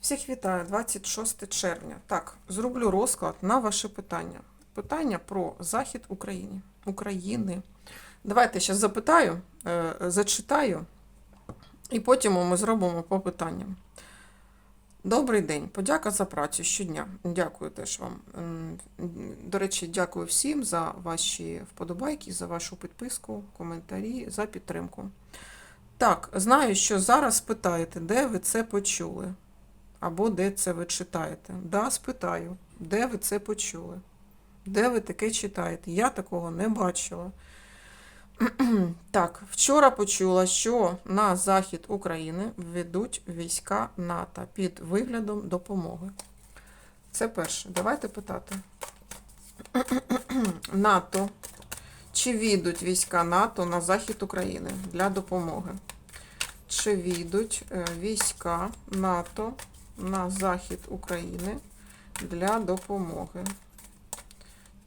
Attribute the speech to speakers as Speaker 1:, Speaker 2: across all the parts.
Speaker 1: Всіх вітаю, 26 червня. Так, зроблю розклад на ваше питання. Питання про захід України. України. Давайте ще запитаю, е, зачитаю, і потім ми зробимо по питанням. Добрий день, подяка за працю щодня. Дякую теж вам. До речі, дякую всім за ваші вподобайки, за вашу підписку, коментарі, за підтримку. Так, знаю, що зараз питаєте, де ви це почули. Або де це ви читаєте. Да, спитаю, де ви це почули? Де ви таке читаєте? Я такого не бачила. Так, вчора почула, що на захід України ведуть війська НАТО під виглядом допомоги. Це перше. Давайте питати. НАТО. Чи війдуть війська НАТО на захід України для допомоги? Чи війдуть е, війська НАТО на захід України для допомоги?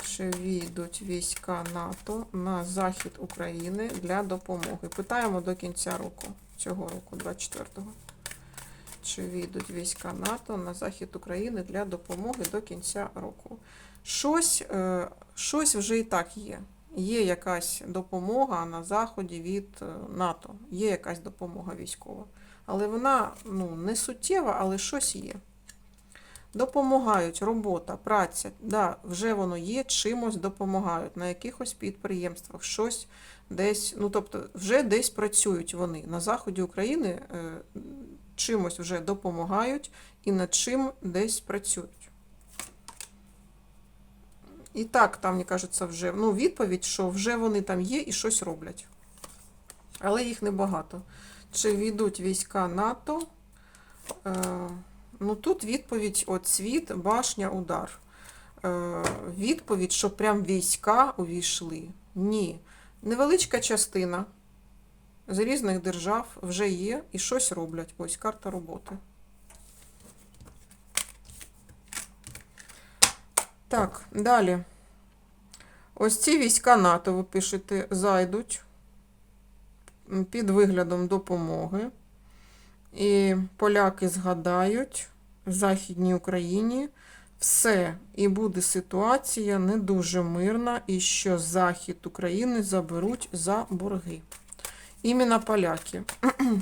Speaker 1: Чи війдуть війська НАТО на захід України для допомоги? Питаємо до кінця року, цього року, 24-го. Чи війдуть війська НАТО на захід України для допомоги до кінця року? Щось, е, щось вже і так є. Є якась допомога на заході від е, НАТО, є якась допомога військова. Але вона ну, не суттєва, але щось є. Допомагають робота, праця, да, вже воно є, чимось допомагають на якихось підприємствах, щось десь, ну тобто, вже десь працюють вони. На заході України е, чимось вже допомагають і над чим десь працюють. І так, там, мені кажеться, вже ну, відповідь, що вже вони там є і щось роблять. Але їх небагато. Чи війдуть війська НАТО? Е, ну тут відповідь от світ, башня, удар. Е, відповідь, що прям війська увійшли. Ні. Невеличка частина з різних держав вже є і щось роблять. Ось карта роботи. Так, далі. Ось ці війська НАТО, ви пишете, зайдуть під виглядом допомоги. І поляки згадають в Західній Україні все, і буде ситуація не дуже мирна, і що Захід України заберуть за борги. Іменно поляки.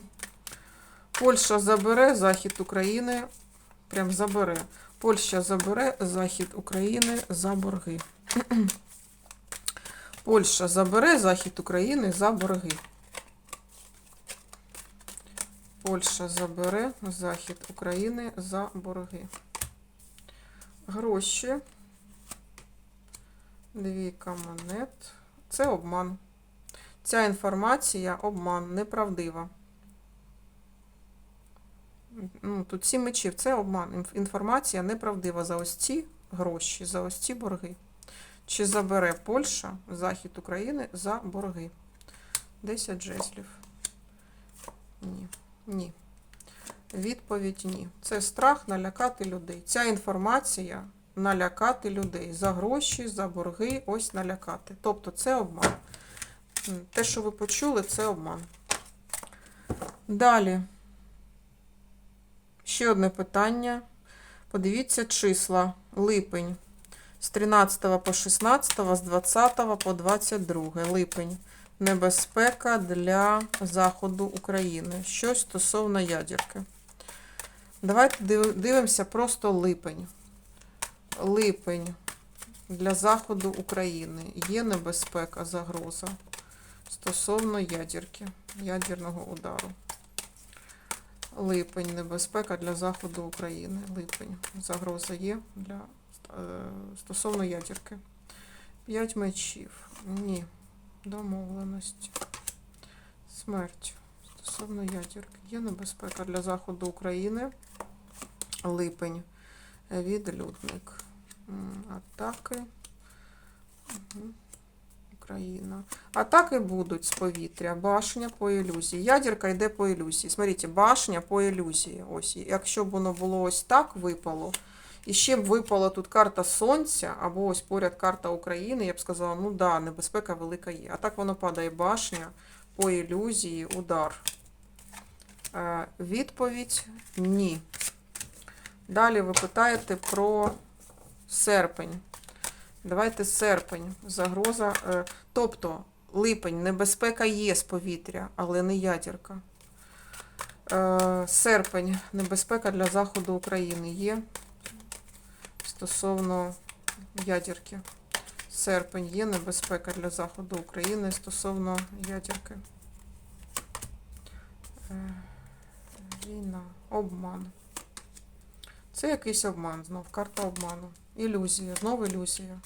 Speaker 1: Польща забере Захід України, прям забере. Польща забере Захід України за борги. Польща забере Захід України за борги. Польща забере Захід України за борги. Гроші. Двійка монет. Це обман. Ця інформація обман, неправдива. Ну, тут сім мечів, це обман. Інформація неправдива за ось ці гроші, за ось ці борги. Чи забере Польща захід України за борги? 10 жезлів. Ні. Ні. Відповідь ні. Це страх налякати людей. Ця інформація налякати людей. За гроші, за борги, ось налякати. Тобто це обман. Те, що ви почули, це обман. Далі. Ще одне питання. Подивіться числа. Липень. З 13 по 16, з 20 по 22 липень. Небезпека для заходу України. Щось стосовно ядерки. Давайте дивимося просто липень. Липень для заходу України. Є небезпека, загроза стосовно ядерки, ядерного удару. Липень, небезпека для заходу України. Липень. Загроза є для е, стосовно ядерки. П'ять мечів. Ні. Домовленості. Смерть. Стосовно ядерки. Є небезпека для заходу України. Липень. Відлюдник. Атаки. Україна. Атаки будуть з повітря. Башня по ілюзії. Ядерка йде по ілюзії. Смотрите, башня по ілюзії. Ось. Якщо б воно було ось так випало, і ще б випала тут карта Сонця, або ось поряд карта України, я б сказала, ну да, небезпека велика є. А так воно падає башня по ілюзії, удар. Е, відповідь ні. Далі ви питаєте про серпень. Давайте серпень. Загроза. е, Тобто липень, небезпека є з повітря, але не ядерка. Е, Серпень, небезпека для заходу України є стосовно ядерки. Серпень є небезпека для заходу України стосовно ядерки. Е, Війна, обман. Це якийсь обман, знов карта обману. Ілюзія, знов ілюзія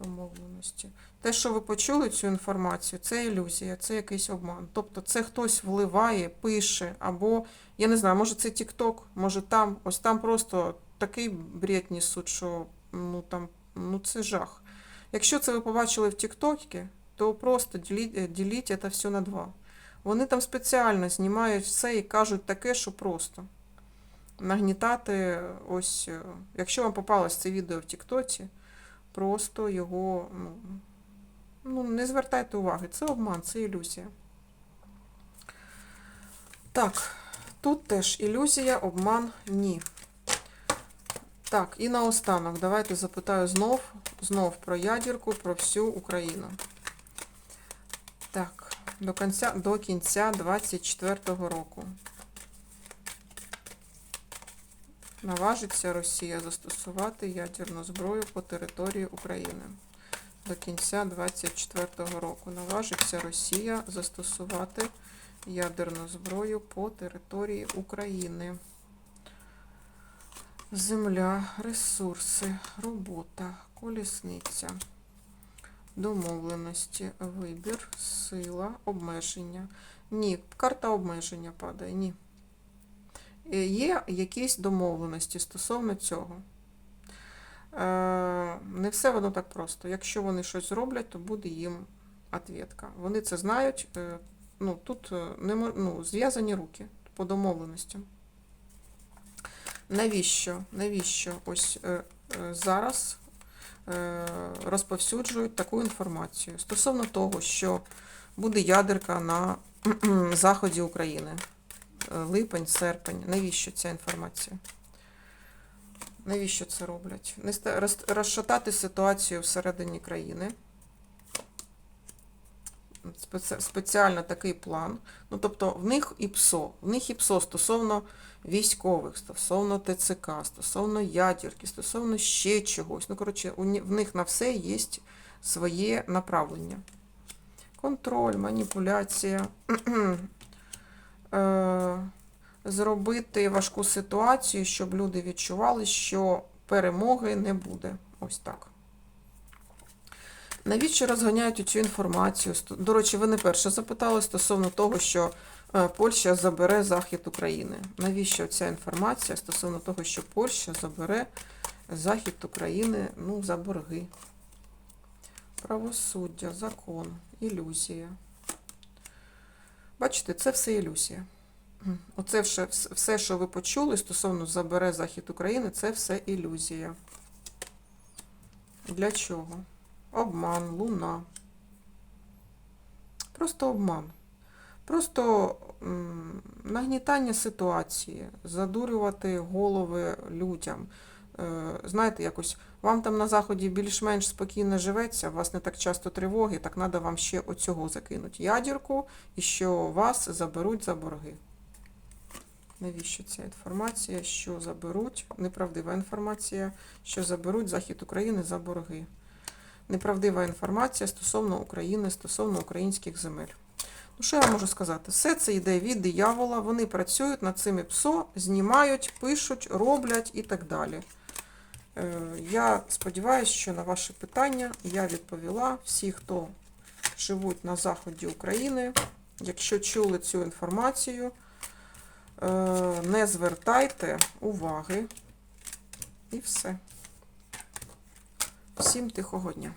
Speaker 1: домовленості. Те, що ви почули цю інформацію, це ілюзія, це якийсь обман. Тобто це хтось вливає, пише, або, я не знаю, може це TikTok, може там, ось там просто такий бред несуть, що ну там, ну це жах. Якщо це ви побачили в TikTok, то просто діліть, е, діліть це все на два. Вони там спеціально знімають все і кажуть таке, що просто нагнітати ось, е, якщо вам попалось це відео в Тіктоці, просто його ну, ну, не звертайте уваги. Це обман, це ілюзія. Так, тут теж ілюзія, обман, ні. Так, і наостанок, давайте запитаю знов, знов про ядірку, про всю Україну. Так, до кінця, до кінця 24-го року. Наважиться Росія застосувати ядерну зброю по території України. До кінця 24-го року наважиться Росія застосувати ядерну зброю по території України. Земля, ресурси, робота, колісниця, домовленості, вибір, сила, обмеження. Ні, карта обмеження падає, ні. Е, Є якісь домовленості стосовно цього. Е, Не все воно так просто. Якщо вони щось зроблять, то буде їм ответка. Вони це знають. е, Ну, тут ну, зв'язані руки по домовленостям. Навіщо? Навіщо ось е, е, зараз е, розповсюджують таку інформацію стосовно того, що буде ядерка на заході України? Липень, серпень. Навіщо ця інформація? Навіщо це роблять? Розшатати ситуацію всередині країни. Спеці- Спеціально такий план. Ну, тобто в них і ПСО. В них і ПСО стосовно військових, стосовно ТЦК, стосовно ядерки, стосовно ще чогось. Ну, коротше, в них на все є своє направлення. Контроль, маніпуляція. Е, Зробити важку ситуацію, щоб люди відчували, що перемоги не буде. Ось так. Навіщо розганяють цю інформацію? До речі, ви не перше запитали стосовно того, що е, Польща забере захід України. Навіщо ця інформація стосовно того, що Польща забере захід України ну, за борги? Правосуддя, закон, ілюзія. Бачите, це все ілюзія. Оце все, все, що ви почули стосовно забере захід України, це все ілюзія. Для чого? Обман, луна. Просто обман. Просто нагнітання ситуації, задурювати голови людям. Е, Знаєте, якось вам там на заході більш-менш спокійно живеться, у вас не так часто тривоги, так треба вам ще оцього закинути. Ядірку, і що вас заберуть за борги. Навіщо ця інформація, що заберуть? Неправдива інформація, що заберуть захід України за борги неправдива інформація стосовно України, стосовно українських земель. Ну, що я можу сказати? Все це йде від диявола, вони працюють над цими ПСО, знімають, пишуть, роблять і так далі. Е, Я сподіваюся, що на ваші питання я відповіла. Всі, хто живуть на заході України, якщо чули цю інформацію, е, не звертайте уваги. І все. Всім тихого дня.